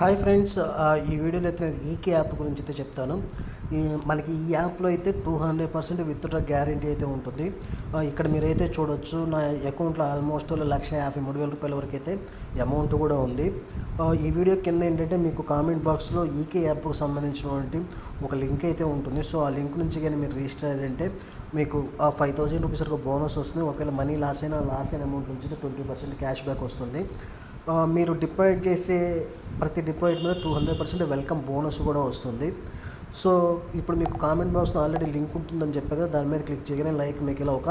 Hi friends ఈ వీడియోలో అయితే నేను ఈకే యాప్ గురించి అయితే చెప్తాను. ఈ మనకి ఈ యాప్లో అయితే two hundred percent withdraw guarantee అయితే ఉంటుంది. ఇక్కడ మీరైతే చూడొచ్చు నా అకౌంట్లో ఆల్మోస్ట్ లక్ష యాభై మూడు వేల రూపాయల వరకు అయితే అమౌంట్ కూడా ఉంది. ఈ వీడియో కింద ఏంటంటే మీకు కామెంట్ బాక్స్లో ఈకే యాప్కు సంబంధించినటువంటి ఒక లింక్ అయితే ఉంటుంది. సో ఆ లింక్ నుంచి కానీ మీరు రిజిస్టర్ అయ్యారంటే మీకు ఆ ఫైవ్ థౌజండ్ రూపీస్ వరకు బోనస్ వస్తుంది. ఒకవేళ మనీ లాస్ అయినా లాస్ అయిన అమౌంట్ నుంచి ట్వంటీ పర్సెంట్ క్యాష్ బ్యాక్ వస్తుంది. మీరు డిపాజిట్ చేసే ప్రతి డిపాజిట్ మీద two hundred percent welcome bonus కూడా వస్తుంది. సో ఇప్పుడు మీకు కామెంట్ బాక్స్లో ఆల్రెడీ లింక్ ఉంటుందని చెప్పాక దాని మీద క్లిక్ చేయగానే లైక్ మీకు ఇలా ఒక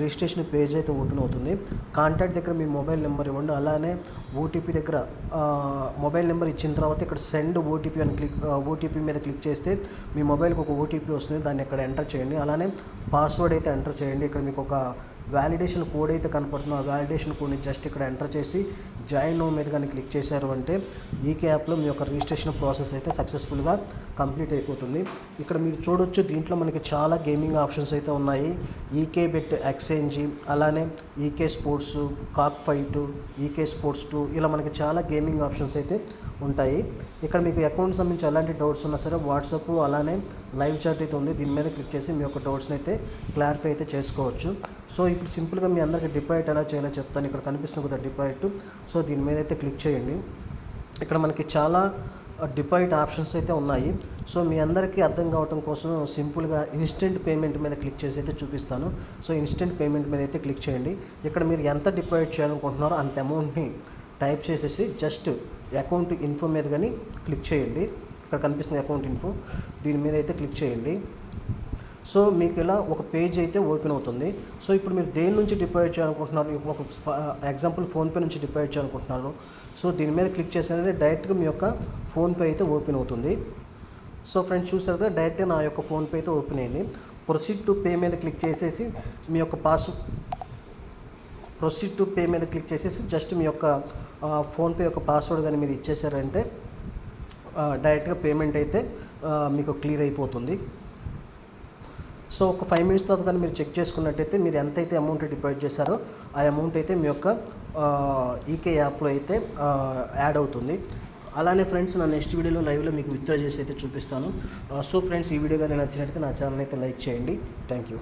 రిజిస్ట్రేషన్ పేజ్ అయితే ఓపెన్ అవుతుంది. కాంటాక్ట్ దగ్గర మీ మొబైల్ నెంబర్ ఇవ్వండి అలానే ఓటీపీ దగ్గర మొబైల్ నెంబర్ ఇచ్చిన తర్వాత ఇక్కడ సెండ్ ఓటీపీ అని క్లిక్ ఓటీపీ మీద క్లిక్ చేస్తే మీ మొబైల్కి ఒక ఓటీపీ వస్తుంది దాన్ని ఇక్కడ ఎంటర్ చేయండి. అలానే పాస్వర్డ్ అయితే ఎంటర్ చేయండి ఇక్కడ మీకు ఒక వ్యాలిడేషన్ కోడ్ అయితే కనపడుతుందో ఆ వ్యాలిడేషన్ కోడ్ని జస్ట్ ఇక్కడ ఎంటర్ చేసి జాయిన్ నో మీద కానీ క్లిక్ చేశారు అంటే ఈకే యాప్లో మీ యొక్క రిజిస్ట్రేషన్ ప్రాసెస్ అయితే సక్సెస్ఫుల్గా కంప్లీట్ అయిపోతుంది. ఇక్కడ మీరు చూడొచ్చు దీంట్లో మనకి చాలా గేమింగ్ ఆప్షన్స్ అయితే ఉన్నాయి. ఈకే బెట్ ఎక్స్చేంజ్ అలానే EK sports cock fight EK sports too ఇలా మనకి చాలా గేమింగ్ ఆప్షన్స్ అయితే ఉంటాయి. ఇక్కడ మీకు అకౌంట్ సంబంధించి ఎలాంటి డౌట్స్ ఉన్నా సరే వాట్సాప్ అలానే లైవ్ చాట్ అయితే ఉంది. దీని మీద క్లిక్ చేసి మీ యొక్క డౌట్స్ని అయితే క్లారిఫై అయితే చేసుకోవచ్చు. సో ఇప్పుడు సింపుల్గా మీ అందరికీ డిపాజిట్ ఎలా చేయాలో చెప్తాను. ఇక్కడ కనిపిస్తుంది కదా డిపాజిట్. సో దీని మీద అయితే క్లిక్ చేయండి. ఇక్కడ మనకి చాలా డిపాజిట్ ఆప్షన్స్ అయితే ఉన్నాయి. సో మీ అందరికీ అర్థం కావటం కోసం సింపుల్గా ఇన్స్టెంట్ పేమెంట్ మీద క్లిక్ చేసి అయితే చూపిస్తాను. సో ఇన్స్టెంట్ పేమెంట్ మీద అయితే క్లిక్ చేయండి. ఇక్కడ మీరు ఎంత డిపాజిట్ చేయాలనుకుంటున్నారో అంత అమౌంట్ని టైప్ చేసేసి జస్ట్ అకౌంట్ ఇన్ఫో మీద కానీ క్లిక్ చేయండి. ఇక్కడ కనిపిస్తుంది అకౌంట్ ఇన్ఫో. దీని మీద అయితే క్లిక్ చేయండి. సో మీకు ఇలా ఒక పేజ్ అయితే ఓపెన్ అవుతుంది. సో ఇప్పుడు మీరు దేని నుంచి డిపాజిట్ చేయాలనుకుంటున్నారు? ఒక ఎగ్జాంపుల్ ఫోన్పే నుంచి డిపాజిట్ చేయాలనుకుంటున్నారు. సో దీని మీద క్లిక్ చేసినట్టే డైరెక్ట్గా మీ యొక్క ఫోన్పే అయితే ఓపెన్ అవుతుంది. సో ఫ్రెండ్స్ చూసారు కదా డైరెక్ట్గా నా యొక్క ఫోన్పే అయితే ఓపెన్ అయింది. ప్రొసీడ్ టు పే మీద క్లిక్ చేసేసి మీ యొక్క పాస్ ప్రొసీడ్ టు పే మీద క్లిక్ చేసేసి జస్ట్ మీ యొక్క ఫోన్పే యొక్క పాస్వర్డ్ కానీ మీరు ఇచ్చేసారంటే డైరెక్ట్గా పేమెంట్ అయితే మీకు క్లియర్ అయిపోతుంది. సో ఒక ఫైవ్ మినిట్స్ తర్వాత కానీ మీరు చెక్ చేసుకున్నట్టయితే మీరు ఎంతైతే అమౌంట్ డిపాజిట్ చేశారో ఆ అమౌంట్ అయితే మీ యొక్క ఈకే యాప్లో అయితే యాడ్ అవుతుంది. అలానే ఫ్రెండ్స్ నా నెక్స్ట్ వీడియోలో లైవ్లో మీకు విత్డ్రా చేసి అయితే చూపిస్తాను. సో ఫ్రెండ్స్ ఈ వీడియో కానీ నచ్చినట్టయితే నా ఛానల్ అయితే లైక్ చేయండి. Thank you